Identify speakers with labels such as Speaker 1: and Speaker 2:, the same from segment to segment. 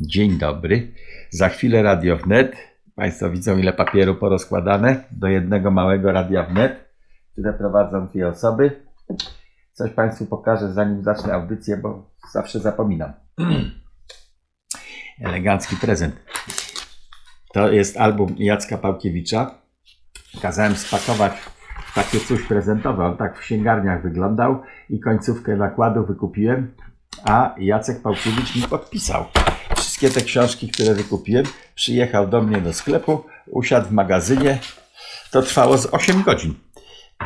Speaker 1: Dzień dobry. Za chwilę Radio Wnet. Państwo widzą, ile papieru porozkładane do jednego małego Radia Wnet, które prowadzą dwie osoby. Coś Państwu pokażę, zanim zacznę audycję, bo zawsze zapominam. Elegancki prezent. To jest album Jacka Pałkiewicza. Kazałem spakować takie coś prezentowe. On tak w księgarniach wyglądał i końcówkę nakładu wykupiłem, a Jacek Pałkiewicz mi podpisał. Wszystkie te książki, które wykupiłem, przyjechał do mnie do sklepu, usiadł w magazynie. To trwało z 8 godzin.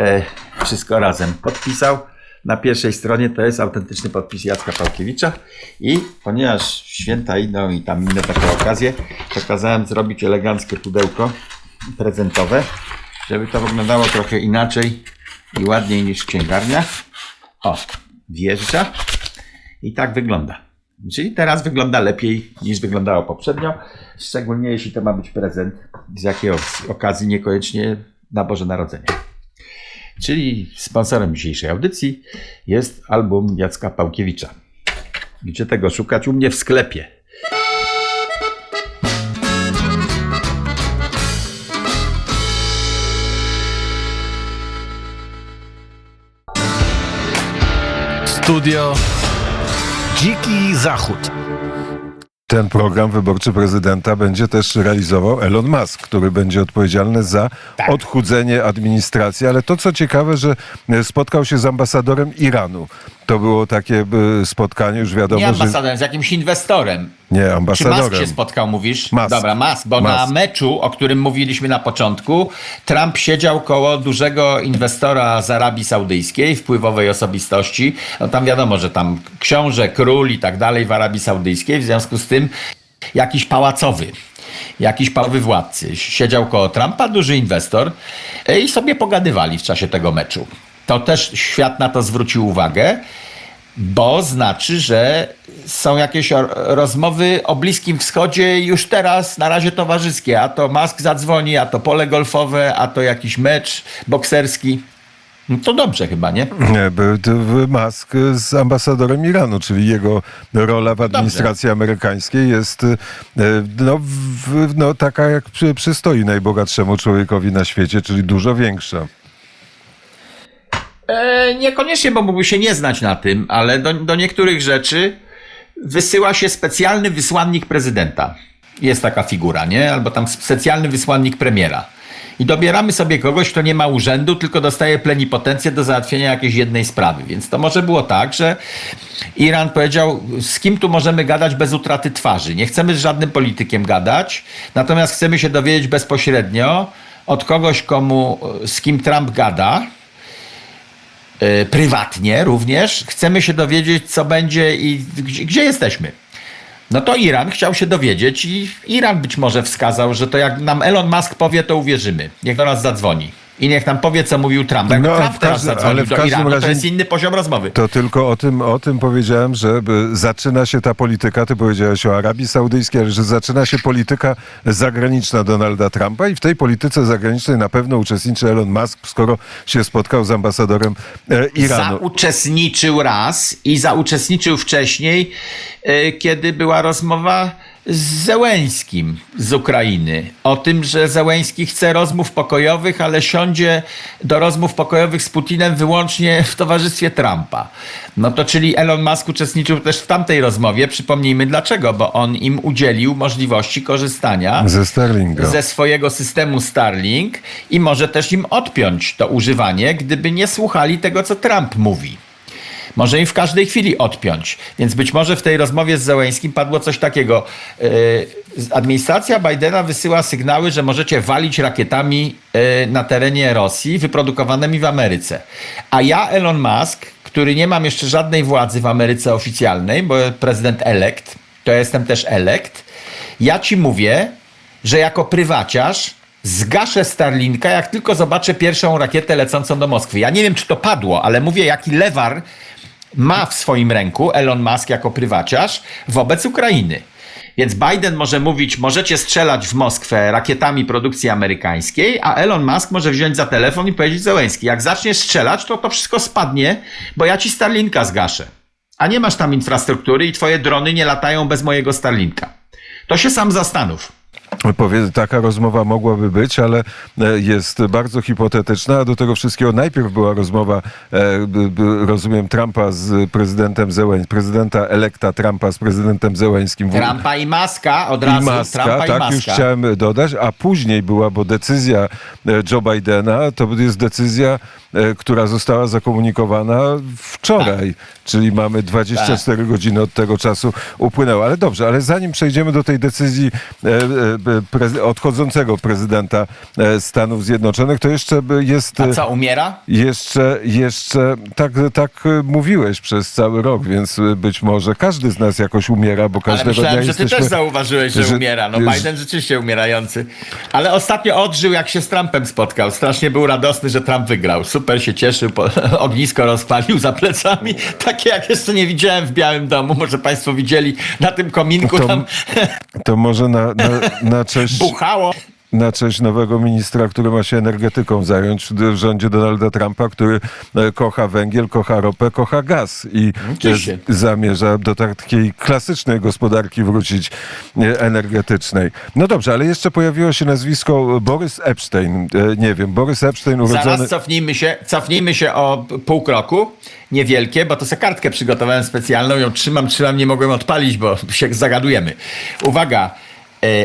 Speaker 1: E, wszystko razem podpisał. Na pierwszej stronie to jest autentyczny podpis Jacka Pałkiewicza i ponieważ święta idą i tam inne takie okazje, to kazałem zrobić eleganckie pudełko prezentowe, żeby to wyglądało trochę inaczej i ładniej niż w księgarniach. O, wjeżdża i tak wygląda. Czyli teraz wygląda lepiej niż wyglądało poprzednio, szczególnie jeśli to ma być prezent z jakiej okazji, niekoniecznie na Boże Narodzenie. Czyli sponsorem dzisiejszej audycji jest album Jacka Pałkiewicza. Gdzie tego szukać? U mnie w sklepie.
Speaker 2: Studio Dziki Zachód.
Speaker 3: Ten program wyborczy prezydenta będzie też realizował Elon Musk, który będzie odpowiedzialny za
Speaker 1: Tak.
Speaker 3: odchudzenie administracji. Ale to, co ciekawe, że spotkał się z ambasadorem Iranu. To było takie e, spotkanie, już wiadomo,
Speaker 1: Nie
Speaker 3: że...
Speaker 1: ambasadorem, z jakimś inwestorem.
Speaker 3: Nie,
Speaker 1: Czy Musk
Speaker 3: ambasadorem.
Speaker 1: się spotkał, mówisz?
Speaker 3: Musk.
Speaker 1: Dobra, Musk, bo na
Speaker 3: Musk.
Speaker 1: meczu, o którym mówiliśmy na początku, Trump siedział koło dużego inwestora z Arabii Saudyjskiej, wpływowej osobistości. No tam wiadomo, że tam książę, król i tak dalej w Arabii Saudyjskiej, w związku z tym jakiś pałacowy. Jakiś pałowy władcy. Siedział koło Trumpa, duży inwestor e, i sobie pogadywali w czasie tego meczu. To też świat na to zwrócił uwagę bo znaczy, że są jakieś rozmowy o Bliskim Wschodzie już teraz, na razie towarzyskie. A to Musk zadzwoni, a to pole golfowe, a to jakiś mecz bokserski. No to dobrze chyba, nie?
Speaker 3: Musk z ambasadorem Iranu, czyli jego rola w administracji amerykańskiej jest e, no, w, no, taka, jak przy, przystoi najbogatszemu człowiekowi na świecie, czyli dużo większa.
Speaker 1: E, niekoniecznie, bo mógłby się nie znać na tym, ale do, do niektórych rzeczy wysyła się specjalny wysłannik prezydenta. Jest taka figura, nie? Albo tam specjalny wysłannik premiera. I dobieramy sobie kogoś, kto nie ma urzędu, tylko dostaje plenipotencję do załatwienia jakiejś jednej sprawy. Więc to może było tak, że Iran powiedział, z kim tu możemy gadać bez utraty twarzy. Nie chcemy z żadnym politykiem gadać, natomiast chcemy się dowiedzieć bezpośrednio od kogoś, komu, z kim Trump gada, prywatnie również. Chcemy się dowiedzieć, co będzie i gdzie, gdzie jesteśmy. No to Iran chciał się dowiedzieć i Iran być może wskazał, że to jak nam Elon Musk powie, to uwierzymy. Niech do nas zadzwoni. I niech nam powie, co mówił Trump. Jak
Speaker 3: No,
Speaker 1: Trump teraz
Speaker 3: każdym- ale w
Speaker 1: do
Speaker 3: każdym
Speaker 1: Iranu, to
Speaker 3: razie-
Speaker 1: jest inny poziom rozmowy.
Speaker 3: To tylko o tym, o tym powiedziałem, że zaczyna się ta polityka, ty powiedziałeś o Arabii Saudyjskiej, ale że zaczyna się polityka zagraniczna Donalda Trumpa i w tej polityce zagranicznej na pewno uczestniczy Elon Musk, skoro się spotkał z ambasadorem e, Iranu.
Speaker 1: Zauczestniczył raz i zauczestniczył wcześniej, e, kiedy była rozmowa z Zełęńskim z Ukrainy. O tym, że Zełęński chce rozmów pokojowych, ale siądzie do rozmów pokojowych z Putinem wyłącznie w towarzystwie Trumpa. No to czyli Elon Musk uczestniczył też w tamtej rozmowie. Przypomnijmy dlaczego, bo on im udzielił możliwości korzystania
Speaker 3: Ze Sterlinga.
Speaker 1: ze swojego systemu Starlink i może też im odpiąć to używanie, gdyby nie słuchali tego, co Trump mówi. Może im w każdej chwili odpiąć. Więc być może w tej rozmowie z Zełęńskim padło coś takiego. Yy, administracja Bidena wysyła sygnały, że możecie walić rakietami yy, na terenie Rosji wyprodukowanymi w Ameryce. A ja, Elon Musk, który nie mam jeszcze żadnej władzy w Ameryce oficjalnej, bo prezydent elekt, to ja jestem też elekt, ja ci mówię, że jako prywaciarz zgaszę Starlinka, jak tylko zobaczę pierwszą rakietę lecącą do Moskwy. Ja nie wiem, czy to padło, ale mówię, jaki lewar ma w swoim ręku Elon Musk jako prywaciarz wobec Ukrainy. Więc Biden może mówić, możecie strzelać w Moskwę rakietami produkcji amerykańskiej, a Elon Musk może wziąć za telefon i powiedzieć Zełenski, jak zaczniesz strzelać, to to wszystko spadnie, bo ja ci Starlinka zgaszę. A nie masz tam infrastruktury i twoje drony nie latają bez mojego Starlinka. to się sam zastanów.
Speaker 3: Taka rozmowa mogłaby być, ale e, jest bardzo hipotetyczna, a do tego wszystkiego najpierw była rozmowa, e, rozumiem, Trumpa z prezydentem Zełęskim, prezydenta elekta Trumpa z prezydentem Zełęskim.
Speaker 1: Trumpa i Maska od
Speaker 3: I
Speaker 1: razu.
Speaker 3: maska,
Speaker 1: Trumpa i
Speaker 3: tak
Speaker 1: Maska.
Speaker 3: już chciałem dodać, a później była, bo decyzja e, Joe Bidena to jest decyzja, która została zakomunikowana wczoraj, czyli mamy 24
Speaker 1: Tak.
Speaker 3: godziny od tego czasu upłynęło. Ale dobrze, ale zanim przejdziemy do tej decyzji e, e, prez- odchodzącego prezydenta e, Stanów Zjednoczonych, to jeszcze jest...
Speaker 1: A
Speaker 3: e,
Speaker 1: co, umiera?
Speaker 3: jeszcze, jeszcze tak, tak e, mówiłeś przez cały rok, więc być może każdy z nas jakoś umiera, bo
Speaker 1: Ale
Speaker 3: każdego
Speaker 1: myślałem,
Speaker 3: dnia
Speaker 1: że ty też zauważyłeś, że,
Speaker 3: że-
Speaker 1: umiera. No
Speaker 3: że-
Speaker 1: Biden rzeczywiście umierający. Ale ostatnio odżył, jak się z Trumpem spotkał. Strasznie był radosny, że Trump wygrał. Super się cieszył, po, ognisko rozpalił za plecami. Takie jak jeszcze nie widziałem w Białym Domu. Może państwo widzieli na tym kominku
Speaker 3: To-
Speaker 1: tam
Speaker 3: To może na, na, na, cześć,
Speaker 1: buchało.
Speaker 3: na cześć nowego ministra, który ma się energetyką zająć w rządzie Donalda Trumpa, który e, kocha węgiel, kocha ropę, kocha gaz i e, zamierza do takiej klasycznej gospodarki wrócić e, energetycznej. No dobrze, ale jeszcze pojawiło się nazwisko Borys Epstein. E, Nie wiem, Borys Epstein urodzony...
Speaker 1: Zaraz cofnijmy się, cofnijmy się o pół kroku. Niewielkie, bo to sobie kartkę przygotowałem specjalną, ją trzymam, trzymam, nie mogłem odpalić, bo się zagadujemy. Uwaga,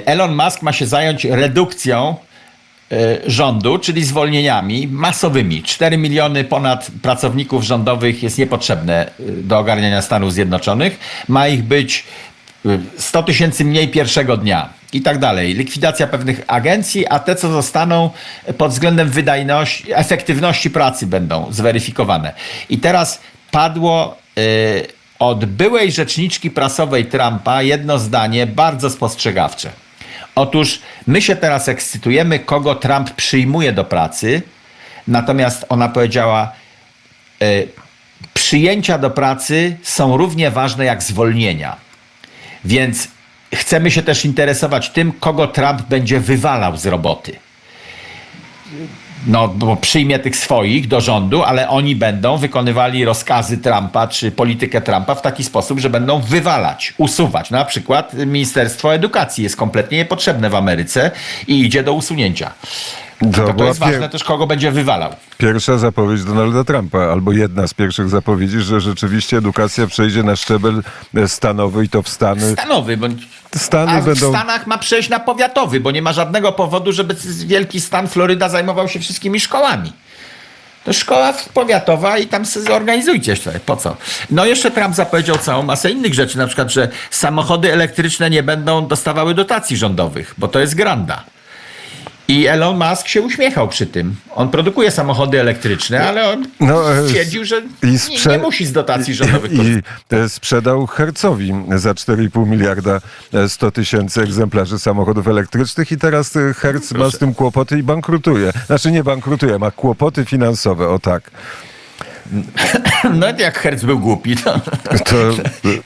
Speaker 1: Elon Musk ma się zająć redukcją e, rządu, czyli zwolnieniami masowymi. 4 miliony ponad pracowników rządowych jest niepotrzebne e, do ogarniania Stanów Zjednoczonych. Ma ich być e, 100 tysięcy mniej pierwszego dnia i tak dalej. Likwidacja pewnych agencji, a te, co zostaną pod względem wydajności, efektywności pracy będą zweryfikowane. I teraz padło e, od byłej rzeczniczki prasowej Trumpa jedno zdanie bardzo spostrzegawcze. Otóż my się teraz ekscytujemy, kogo Trump przyjmuje do pracy, natomiast ona powiedziała, e, przyjęcia do pracy są równie ważne jak zwolnienia. Więc chcemy się też interesować tym, kogo Trump będzie wywalał z roboty. No, bo przyjmie tych swoich do rządu, ale oni będą wykonywali rozkazy Trumpa czy politykę Trumpa w taki sposób, że będą wywalać, usuwać. Na przykład Ministerstwo Edukacji jest kompletnie niepotrzebne w Ameryce i idzie do usunięcia.
Speaker 3: To
Speaker 1: To, to jest ważne też, kogo będzie wywalał.
Speaker 3: Pierwsza zapowiedź Donalda Trumpa, albo jedna z pierwszych zapowiedzi, że rzeczywiście edukacja przejdzie na szczebel e, stanowy i to w Stany.
Speaker 1: Stanowy, bądź
Speaker 3: Stany
Speaker 1: A w
Speaker 3: będą.
Speaker 1: Stanach ma przejść na powiatowy, bo nie ma żadnego powodu, żeby wielki stan Floryda zajmował się wszystkimi szkołami. To szkoła powiatowa i tam sobie zorganizujcie się. Po co? No jeszcze Trump zapowiedział całą masę innych rzeczy, na przykład, że samochody elektryczne nie będą dostawały dotacji rządowych, bo to jest granda. I Elon Musk się uśmiechał przy tym. On produkuje samochody elektryczne, ale on
Speaker 3: No, e,
Speaker 1: stwierdził, że nie, nie musi z dotacji rządowych korzystać.
Speaker 3: I e, sprzedał Hercowi za 4,5 miliarda e, 100 tysięcy egzemplarzy samochodów elektrycznych i teraz e, Herc ma z tym kłopoty i bankrutuje. Znaczy nie bankrutuje, ma kłopoty finansowe, o tak.
Speaker 1: No jak Hertz był głupi, to...
Speaker 3: To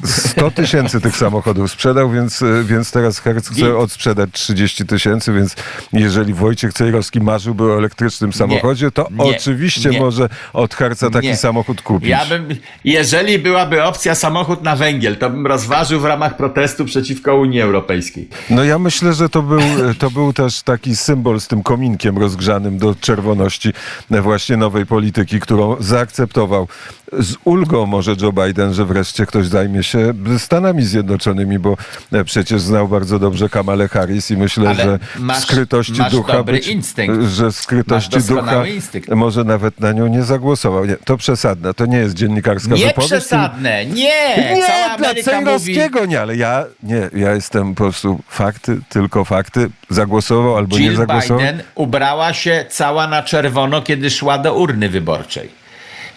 Speaker 3: 100 tysięcy tych samochodów sprzedał, więc, e, więc teraz Herc chce odsprzedać 30 tysięcy, więc jeżeli Wojciech Cejrowski marzyłby o elektrycznym samochodzie, to
Speaker 1: Nie.
Speaker 3: oczywiście
Speaker 1: Nie.
Speaker 3: może od Herca taki
Speaker 1: Nie.
Speaker 3: samochód kupić.
Speaker 1: Ja bym, jeżeli byłaby opcja samochód na węgiel, to bym rozważył w ramach protestu przeciwko Unii Europejskiej.
Speaker 3: No ja myślę, że to był, to był też taki symbol z tym kominkiem rozgrzanym do czerwoności właśnie nowej polityki, którą zaakceptował z ulgą może Joe Biden, że wreszcie ktoś zajmie się Stanami Zjednoczonymi, bo e, przecież znał bardzo dobrze Kamalę Harris i myślę,
Speaker 1: Ale
Speaker 3: że
Speaker 1: masz-
Speaker 3: skrytości
Speaker 1: masz
Speaker 3: ducha być,
Speaker 1: instynkt.
Speaker 3: że skrytości ducha
Speaker 1: instynkt.
Speaker 3: może nawet na nią nie zagłosował. Nie, to przesadne, to nie jest dziennikarska
Speaker 1: Nie
Speaker 3: wypowiedź.
Speaker 1: przesadne, nie!
Speaker 3: Nie,
Speaker 1: Cała
Speaker 3: dla. Cejrowskiego nie, ale ja nie, ja jestem po prostu fakty, tylko fakty. Zagłosował albo nie
Speaker 1: Jill
Speaker 3: zagłosował.
Speaker 1: Biden ubrała się cała na czerwono, kiedy szła do urny wyborczej.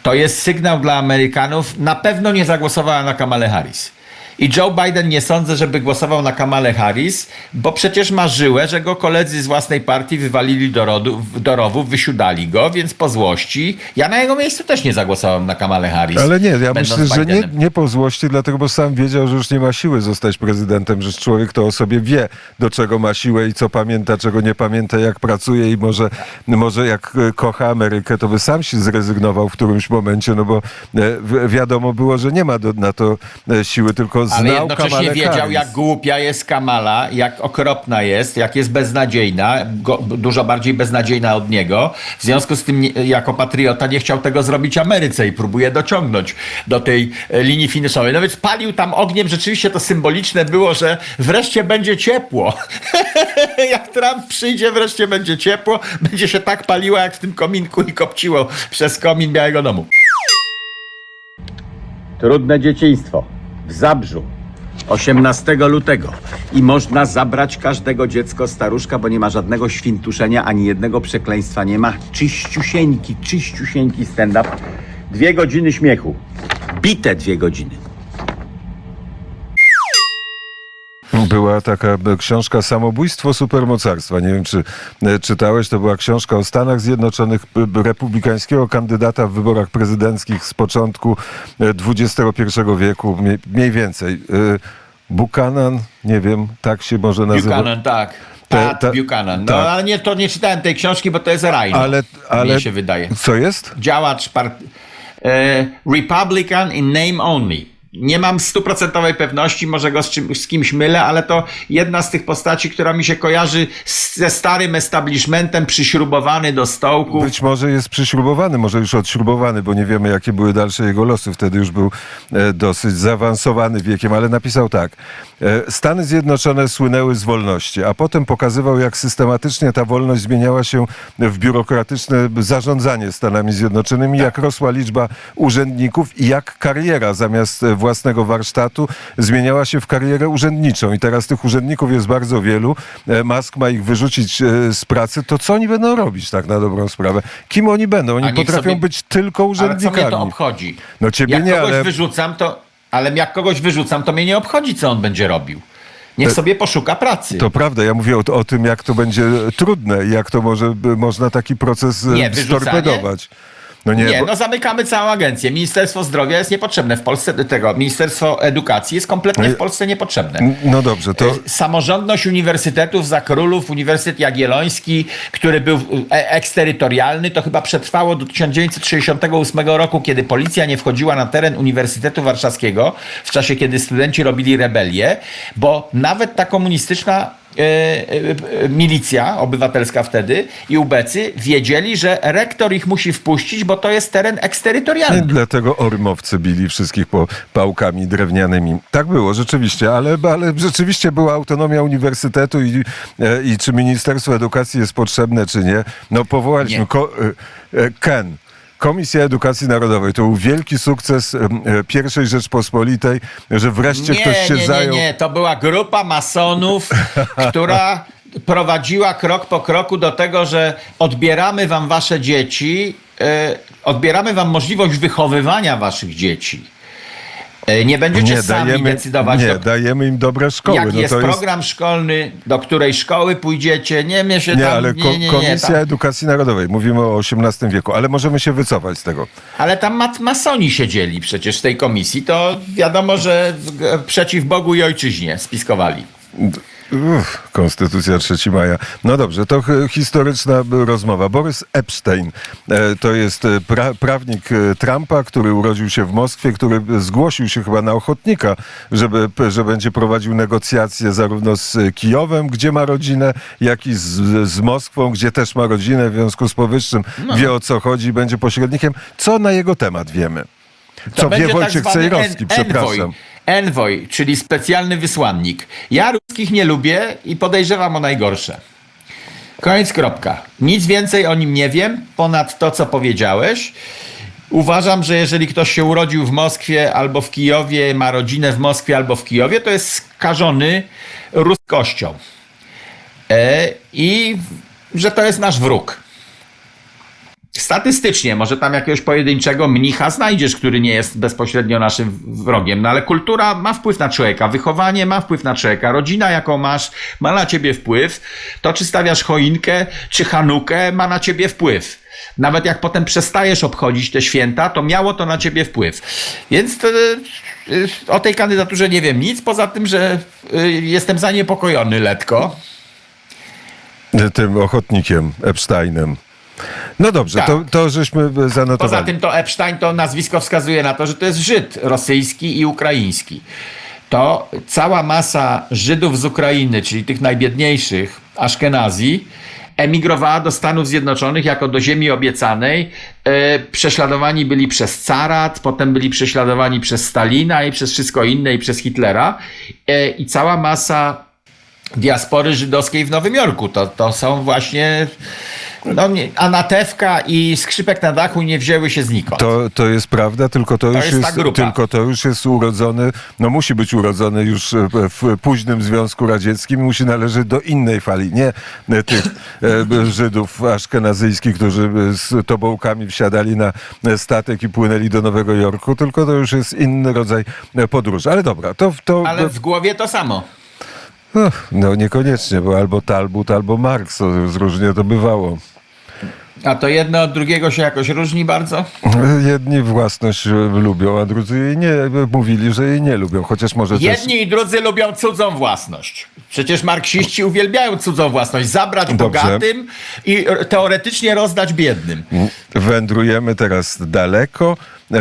Speaker 1: To jest sygnał dla Amerykanów. Na pewno nie zagłosowała na Kamalę Harris. I Joe Biden nie sądzę, żeby głosował na Kamalę Harris, bo przecież marzyłe, że go koledzy z własnej partii wywalili do, rodu, do rowów, wysiudali go, więc po złości. Ja na jego miejscu też nie zagłosowałem na Kamalę Harris.
Speaker 3: Ale nie, ja myślę, że nie, nie po złości, dlatego, bo sam wiedział, że już nie ma siły zostać prezydentem, że człowiek to o sobie wie, do czego ma siłę i co pamięta, czego nie pamięta, jak pracuje i może, może jak e, kocha Amerykę, to by sam się zrezygnował w którymś momencie, no bo e, wi- wiadomo było, że nie ma do, na to e, siły, tylko
Speaker 1: Ale
Speaker 3: znał
Speaker 1: jednocześnie
Speaker 3: Kamalę
Speaker 1: wiedział,
Speaker 3: Harris.
Speaker 1: jak głupia jest Kamala, jak okropna jest, jak jest beznadziejna, go, dużo bardziej beznadziejna od niego. W związku z tym, jako patriota, nie chciał tego zrobić Ameryce i próbuje dociągnąć do tej e, linii finiszowej. No więc palił tam ogniem, rzeczywiście to symboliczne było, że wreszcie będzie ciepło. jak Trump przyjdzie, wreszcie będzie ciepło, będzie się tak paliło, jak w tym kominku i kopciło przez komin Białego Domu. Trudne dzieciństwo w Zabrzu 18 lutego i można zabrać każdego dziecko staruszka, bo nie ma żadnego świntuszenia, ani jednego przekleństwa nie ma. Czyściusieńki, czyściusieńki stand-up. Dwie godziny śmiechu. Bite dwie godziny.
Speaker 3: Była taka e, książka Samobójstwo supermocarstwa. Nie wiem, czy e, czytałeś. To była książka o Stanach Zjednoczonych, republikańskiego kandydata w wyborach prezydenckich z początku e, XXI wieku, mniej, więcej. E, Buchanan, nie wiem, tak się może nazywa.
Speaker 1: Buchanan, tak. Pat
Speaker 3: te-
Speaker 1: Buchanan. No
Speaker 3: tak.
Speaker 1: ale nie, to nie czytałem tej książki, bo to jest Rhino.
Speaker 3: Ale, ale
Speaker 1: Mnie się wydaje.
Speaker 3: co jest?
Speaker 1: działacz part... e, Republican in name only. Nie mam stuprocentowej pewności, może go z, czym, z kimś mylę, ale to jedna z tych postaci, która mi się kojarzy ze starym establishmentem, przyśrubowany do stołku.
Speaker 3: Być może jest przyśrubowany, może już odśrubowany, bo nie wiemy, jakie były dalsze jego losy. Wtedy już był e, dosyć zaawansowany wiekiem, ale napisał tak. E, Stany Zjednoczone słynęły z wolności, a potem pokazywał, jak systematycznie ta wolność zmieniała się w biurokratyczne zarządzanie Stanami Zjednoczonymi, jak rosła liczba urzędników i jak kariera zamiast e, własnego warsztatu zmieniała się w karierę urzędniczą. I teraz tych urzędników jest bardzo wielu. E, Musk ma ich wyrzucić e, z pracy. To co oni będą robić tak na dobrą sprawę? Kim oni będą? Oni potrafią
Speaker 1: sobie-
Speaker 3: być tylko
Speaker 1: Ale co mnie to
Speaker 3: urzędnikami.
Speaker 1: obchodzi?
Speaker 3: No ciebie
Speaker 1: jak
Speaker 3: nie,
Speaker 1: kogoś
Speaker 3: ale-
Speaker 1: wyrzucam, to... Ale jak kogoś wyrzucam, to mnie nie obchodzi, co on będzie robił. Niech sobie poszuka pracy.
Speaker 3: To prawda, ja mówię o, o tym, jak to będzie trudne i jak to może, można taki proces e,
Speaker 1: Nie,
Speaker 3: storpedować. No nie,
Speaker 1: Nie,
Speaker 3: bo,
Speaker 1: no zamykamy całą agencję. Ministerstwo Zdrowia jest niepotrzebne w Polsce. Tego Ministerstwo Edukacji jest kompletnie w Polsce niepotrzebne.
Speaker 3: no dobrze, to
Speaker 1: Samorządność uniwersytetów za królów, Uniwersytet Jagielloński, który był e- eksterytorialny, to chyba przetrwało do 1968 roku, kiedy policja nie wchodziła na teren Uniwersytetu Warszawskiego, w czasie kiedy studenci robili rebelię, bo nawet ta komunistyczna milicja obywatelska wtedy i ubecy wiedzieli, że rektor ich musi wpuścić, bo to jest teren eksterytorialny.
Speaker 3: Dlatego ormowcy bili wszystkich po pałkami drewnianymi. Tak było, rzeczywiście, ale, ale rzeczywiście była autonomia uniwersytetu i, e, i czy Ministerstwo Edukacji jest potrzebne, czy nie. No powołaliśmy
Speaker 1: Nie.
Speaker 3: e, e, KEN. Komisja Edukacji Narodowej to był wielki sukces e, pierwszej Rzeczpospolitej, że wreszcie
Speaker 1: nie,
Speaker 3: ktoś się
Speaker 1: nie,
Speaker 3: zajął.
Speaker 1: Nie, nie, to była grupa masonów, która prowadziła krok po kroku do tego, że odbieramy wam wasze dzieci, e, odbieramy wam możliwość wychowywania waszych dzieci. E, nie będziecie sami decydować,
Speaker 3: nie,
Speaker 1: do,
Speaker 3: dajemy im dobre szkoły.
Speaker 1: jak
Speaker 3: no
Speaker 1: jest program szkolny, do której szkoły pójdziecie. Nie, mnie się
Speaker 3: Nie,
Speaker 1: tam...
Speaker 3: ale
Speaker 1: nie, nie, nie,
Speaker 3: Komisja
Speaker 1: tam,
Speaker 3: Edukacji Narodowej, mówimy o XVIII wieku, ale możemy się wycofać z tego.
Speaker 1: ale tam mat- masoni siedzieli przecież w tej komisji. To wiadomo, że przeciw Bogu i ojczyźnie spiskowali.
Speaker 3: Uff, Konstytucja 3 maja. No dobrze, to historyczna rozmowa. Borys Epstein e, to jest e, pra- prawnik e, Trumpa, który urodził się w Moskwie, który zgłosił się chyba na ochotnika, żeby, że będzie prowadził negocjacje zarówno z Kijowem, gdzie ma rodzinę, jak i z, z Moskwą, gdzie też ma rodzinę. W związku z powyższym
Speaker 1: No.
Speaker 3: wie o co chodzi, będzie pośrednikiem. Co na jego temat wiemy?
Speaker 1: To
Speaker 3: Co wie
Speaker 1: będzie
Speaker 3: Wojciech
Speaker 1: tak
Speaker 3: Cejrowski, przepraszam.
Speaker 1: Envoy, envoy, czyli specjalny wysłannik. Ja ruskich nie lubię i podejrzewam o najgorsze. Koniec, kropka. Nic więcej o nim nie wiem, ponad to, co powiedziałeś. Uważam, że jeżeli ktoś się urodził w Moskwie albo w Kijowie, ma rodzinę w Moskwie albo w Kijowie, to jest skażony ruskością. E, I że to jest nasz wróg. Statystycznie, może tam jakiegoś pojedynczego mnicha znajdziesz, który nie jest bezpośrednio naszym wrogiem, no ale kultura ma wpływ na człowieka, wychowanie ma wpływ na człowieka, rodzina jaką masz ma na ciebie wpływ, to czy stawiasz choinkę, czy chanukę ma na ciebie wpływ. Nawet jak potem przestajesz obchodzić te święta, to miało to na ciebie wpływ. Więc y, y, o tej kandydaturze nie wiem nic, poza tym, że y, jestem zaniepokojony letko.
Speaker 3: Tym ochotnikiem Epsteinem. No dobrze,
Speaker 1: Tak.
Speaker 3: to, to żeśmy zanotowali.
Speaker 1: Poza tym to Epstein to nazwisko wskazuje na to, że to jest Żyd rosyjski i ukraiński. to cała masa Żydów z Ukrainy, czyli tych najbiedniejszych, Aszkenazji, emigrowała do Stanów Zjednoczonych jako do ziemi obiecanej. E, prześladowani byli przez carat, potem byli prześladowani przez Stalina i przez wszystko inne i przez Hitlera. E, I cała masa diaspory żydowskiej w Nowym Jorku. To, to są właśnie no, nie, Anatewka i skrzypek na dachu nie wzięły się znikąd.
Speaker 3: To, to jest prawda, tylko to, już
Speaker 1: jest grupa.
Speaker 3: tylko to już jest urodzony, no musi być urodzony już e, w późnym Związku Radzieckim musi należeć do innej fali, nie e, tych e, Żydów aszkenazyjskich, którzy z tobołkami wsiadali na statek i płynęli do Nowego Jorku, tylko to już jest inny rodzaj podróży. Ale dobra, to, to
Speaker 1: Ale w głowie to samo.
Speaker 3: no, niekoniecznie, bo albo Talbot, albo Marx, to różnie to bywało.
Speaker 1: A to jedno od drugiego się jakoś różni bardzo?
Speaker 3: Jedni własność e, lubią, a drudzy jej nie. Mówili, że jej nie lubią, chociaż może też...
Speaker 1: Jedni i drudzy lubią cudzą własność. Przecież marksiści uwielbiają cudzą własność. Zabrać
Speaker 3: Dobrze.
Speaker 1: bogatym i teoretycznie rozdać biednym.
Speaker 3: Wędrujemy teraz daleko,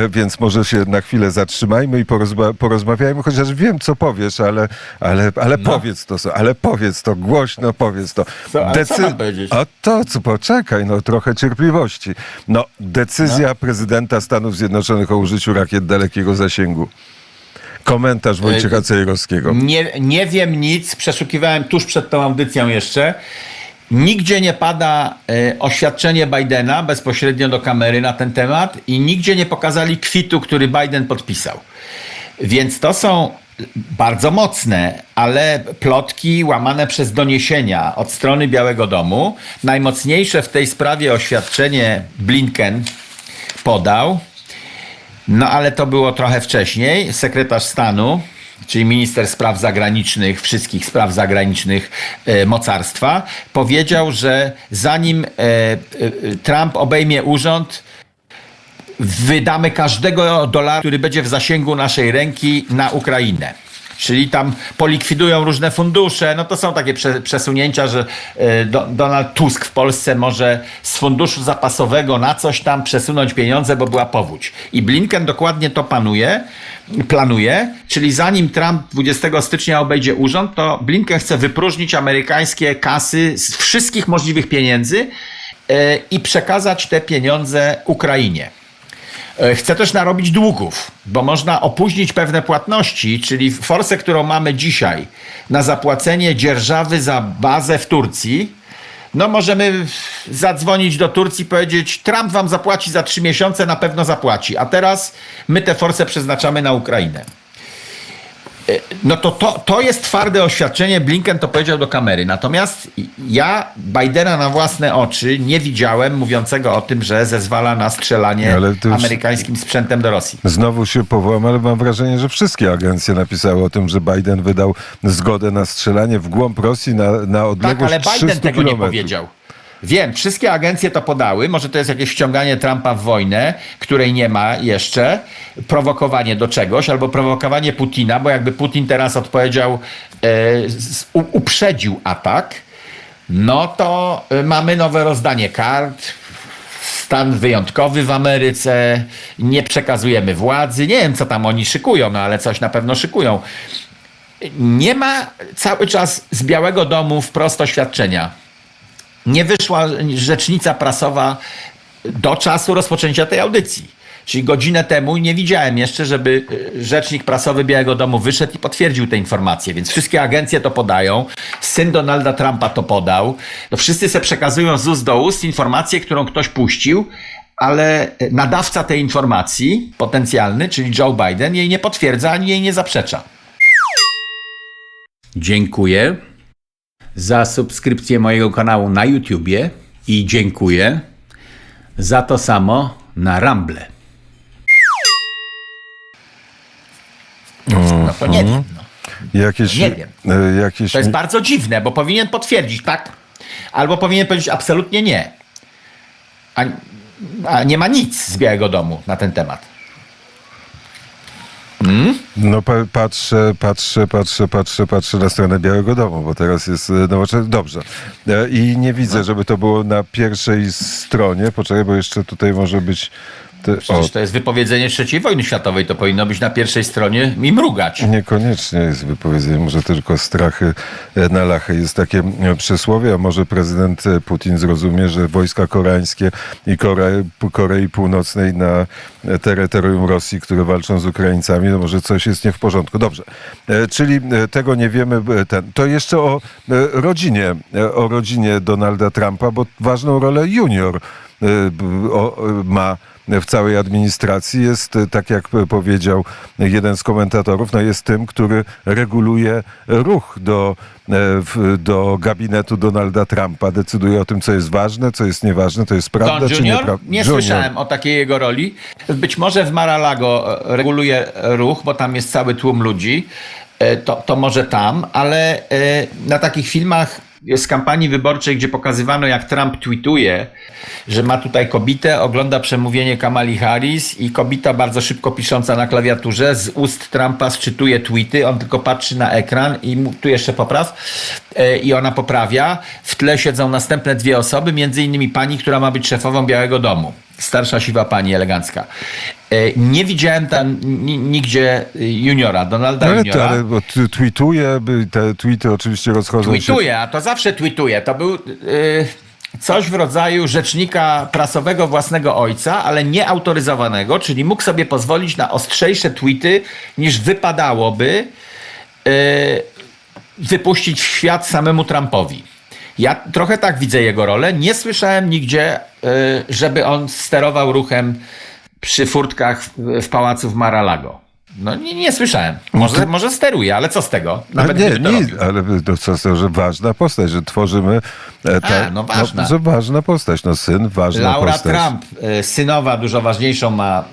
Speaker 3: więc może się na chwilę zatrzymajmy i porozma- porozmawiajmy, chociaż wiem, co powiesz, ale, ale, ale powiedz to, ale powiedz to, głośno powiedz to.
Speaker 1: Co- ale co?
Speaker 3: A to, co, poczekaj, no trochę cierpliwości. No, decyzja prezydenta Stanów Zjednoczonych o użyciu rakiet dalekiego zasięgu. Komentarz Wojciecha Cejrowskiego.
Speaker 1: Nie, nie wiem nic, przeszukiwałem tuż przed tą audycją jeszcze. Nigdzie nie pada e, oświadczenie Bidena bezpośrednio do kamery na ten temat i nigdzie nie pokazali kwitu, który Biden podpisał. Więc to są bardzo mocne, ale plotki łamane przez doniesienia od strony Białego Domu. Najmocniejsze w tej sprawie oświadczenie Blinken podał. No ale to było trochę wcześniej. Sekretarz stanu, czyli minister spraw zagranicznych, wszystkich spraw zagranicznych e, mocarstwa, powiedział, że zanim e, e, Trump obejmie urząd, wydamy każdego dolara, który będzie w zasięgu naszej ręki na Ukrainę. Czyli tam polikwidują różne fundusze. No to są takie prze, przesunięcia, że e, do, Donald Tusk w Polsce może z funduszu zapasowego na coś tam przesunąć pieniądze, bo była powódź. I Blinken dokładnie to panuje, planuje. Czyli zanim Trump 20 stycznia obejdzie urząd, to Blinken chce wypróżnić amerykańskie kasy z wszystkich możliwych pieniędzy e, i przekazać te pieniądze Ukrainie. E, Chcę też narobić długów, bo można opóźnić pewne płatności, czyli forsę, którą mamy dzisiaj na zapłacenie dzierżawy za bazę w Turcji. No możemy zadzwonić do Turcji powiedzieć, Trump wam zapłaci za trzy miesiące, na pewno zapłaci, a teraz my tę forsę przeznaczamy na Ukrainę. E, No to, to to jest twarde oświadczenie, Blinken to powiedział do kamery. Natomiast ja Bidena na własne oczy nie widziałem mówiącego o tym, że zezwala na strzelanie
Speaker 3: Ale
Speaker 1: amerykańskim sprzętem do Rosji.
Speaker 3: Znowu się powołam, ale mam wrażenie, że wszystkie agencje napisały o tym, że Biden wydał zgodę na strzelanie w głąb Rosji na, na
Speaker 1: Tak,
Speaker 3: odległość
Speaker 1: ale
Speaker 3: 300
Speaker 1: Biden tego nie powiedział. Wiem, wszystkie agencje to podały. Może to jest jakieś wciąganie Trumpa w wojnę, której nie ma jeszcze, prowokowanie do czegoś, albo prowokowanie Putina, bo jakby Putin teraz odpowiedział, e, uprzedził atak, no to e, mamy nowe rozdanie kart. Stan wyjątkowy w Ameryce, nie przekazujemy władzy. Nie wiem, co tam oni szykują, no ale coś na pewno szykują. Nie ma cały czas z Białego Domu wprost oświadczenia nie wyszła rzecznica prasowa do czasu rozpoczęcia tej audycji. Czyli godzinę temu nie widziałem jeszcze, żeby y, rzecznik prasowy Białego Domu wyszedł i potwierdził te informacje, więc wszystkie agencje to podają. Syn Donalda Trumpa to podał. To wszyscy se przekazują z ust do ust informację, którą ktoś puścił, ale nadawca tej informacji, potencjalny, czyli Joe Biden, jej nie potwierdza ani jej nie zaprzecza. Dziękuję za subskrypcję mojego kanału na YouTubie i dziękuję za to samo na Rumble. No to nie wiem. No.
Speaker 3: Jakieś,
Speaker 1: Nie wiem.
Speaker 3: e, Jakieś,
Speaker 1: To jest bardzo dziwne, bo powinien potwierdzić tak, albo powinien powiedzieć absolutnie nie. A, a nie ma nic z Białego Domu na ten temat.
Speaker 3: No pa, patrzę, patrzę, patrzę, patrzę, patrzę na stronę Białego Domu, bo teraz jest e, nowoczesne. Dobrze. E, I nie widzę, żeby to było na pierwszej stronie. Poczekaj, bo jeszcze tutaj może być Ty,
Speaker 1: Przecież to jest wypowiedzenie III wojny światowej, to powinno być na pierwszej stronie i mrugać.
Speaker 3: Niekoniecznie jest wypowiedzenie, może tylko strachy e, na lachy. Jest takie e, przysłowie, a może prezydent e, Putin zrozumie, że wojska koreańskie i Kore, Korei Północnej na terytorium Rosji, które walczą z Ukraińcami, to może coś jest nie w porządku. Dobrze, czyli tego nie wiemy. Ten. To jeszcze o rodzinie, o rodzinie Donalda Trumpa, bo ważną rolę junior ma w całej administracji jest, e, tak jak p- powiedział jeden z komentatorów, no jest tym, który reguluje ruch do, e, do gabinetu Donalda Trumpa. Decyduje o tym, co jest ważne, co jest nieważne, to jest prawda
Speaker 1: Don
Speaker 3: czy
Speaker 1: Junior?
Speaker 3: nieprawda.
Speaker 1: Nie słyszałem o takiej jego roli. Być może w Mar-a-Lago e, reguluje ruch, bo tam jest cały tłum ludzi. E, To, to może tam, ale e, na takich filmach z kampanii wyborczej, gdzie pokazywano, jak Trump tweetuje, że ma tutaj kobietę, ogląda przemówienie Kamali Harris i kobieta bardzo szybko pisząca na klawiaturze z ust Trumpa sczytuje tweety, on tylko patrzy na ekran i tu jeszcze popraw e, i ona poprawia. W tle siedzą następne dwie osoby, między innymi pani, która ma być szefową Białego Domu. Starsza siwa pani elegancka. E, Nie widziałem tam ni- nigdzie juniora, Donalda
Speaker 3: Ale,
Speaker 1: juniora.
Speaker 3: ale t- tweetuje, te tweety oczywiście rozchodzą się.
Speaker 1: Tweetuje, a to zawsze tweetuje. To był y, coś w rodzaju rzecznika prasowego własnego ojca, ale nieautoryzowanego, czyli mógł sobie pozwolić na ostrzejsze tweety niż wypadałoby y, wypuścić w świat samemu Trumpowi. Ja trochę tak widzę jego rolę. Nie słyszałem nigdzie, y, żeby on sterował ruchem przy furtkach w, pałacu w Mar-a-Lago. No nie, nie słyszałem. Może, może steruje, ale co z tego?
Speaker 3: Ale nie,
Speaker 1: to
Speaker 3: nie, ale to co z tego, że ważna postać, że tworzymy e, te,
Speaker 1: A, no ważna.
Speaker 3: że ważna postać, no syn, ważna
Speaker 1: Laura
Speaker 3: postać.
Speaker 1: Trump, y, synowa, dużo ważniejszą ma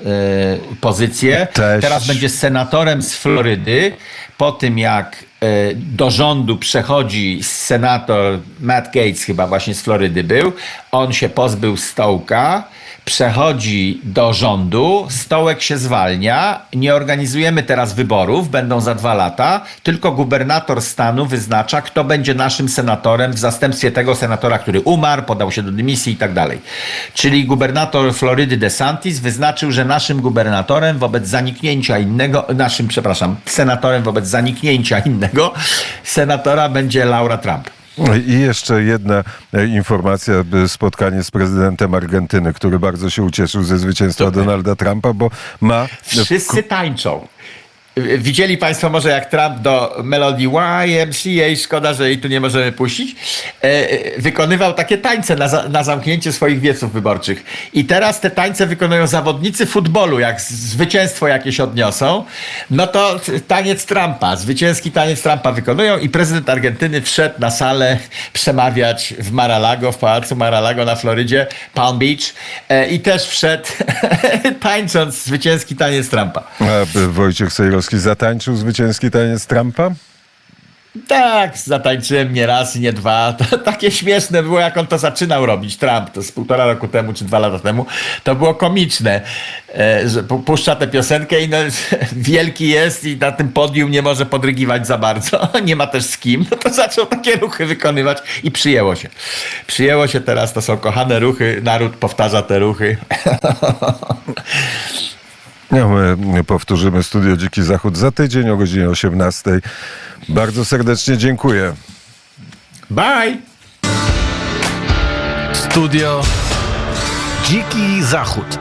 Speaker 1: y, pozycję.
Speaker 3: Teść.
Speaker 1: Teraz będzie senatorem z Florydy. Po tym jak do rządu przechodzi senator Matt Gates, chyba właśnie z Florydy był, on się pozbył stołka. Przechodzi do rządu, stołek się zwalnia, nie organizujemy teraz wyborów, będą za dwa lata, tylko gubernator stanu wyznacza, kto będzie naszym senatorem w zastępstwie tego senatora, który umarł, podał się do dymisji i tak dalej. Czyli gubernator Florydy DeSantis wyznaczył, że naszym gubernatorem wobec zaniknięcia innego, naszym, przepraszam, senatorem wobec zaniknięcia innego senatora będzie Laura Trump.
Speaker 3: I jeszcze jedna e, informacja, e, spotkanie z prezydentem Argentyny, który bardzo się ucieszył ze zwycięstwa. Donalda Trumpa, bo ma...
Speaker 1: Wszyscy tańczą. Widzieli Państwo może jak Trump do melodii YMCA, szkoda, że jej tu nie możemy puścić, e, wykonywał takie tańce na, za, na zamknięcie swoich wieców wyborczych. I teraz te tańce wykonują zawodnicy futbolu, jak zwycięstwo jakieś odniosą, no to taniec Trumpa, zwycięski taniec Trumpa wykonują i prezydent Argentyny wszedł na salę przemawiać w Mar-a-Lago, w pałacu Mar-a-Lago na Florydzie, Palm Beach e, i też wszedł tańcząc zwycięski taniec Trumpa.
Speaker 3: A e, Wojciech Zatańczył zwycięski taniec Trumpa?
Speaker 1: Tak, zatańczyłem nie raz, nie dwa. To takie śmieszne było, jak on to zaczynał robić, Trump, to z półtora roku temu, czy dwa lata temu. To było komiczne, e, że pu- puszcza tę piosenkę i no, wielki jest i na tym podium nie może podrygiwać za bardzo. Nie ma też z kim. No to zaczął takie ruchy wykonywać i przyjęło się. Przyjęło się teraz, to są kochane ruchy, naród powtarza te ruchy.
Speaker 3: No, my powtórzymy Studio Dziki Zachód za tydzień o godzinie 18. Bardzo serdecznie dziękuję.
Speaker 1: Bye!
Speaker 2: Studio Dziki Zachód.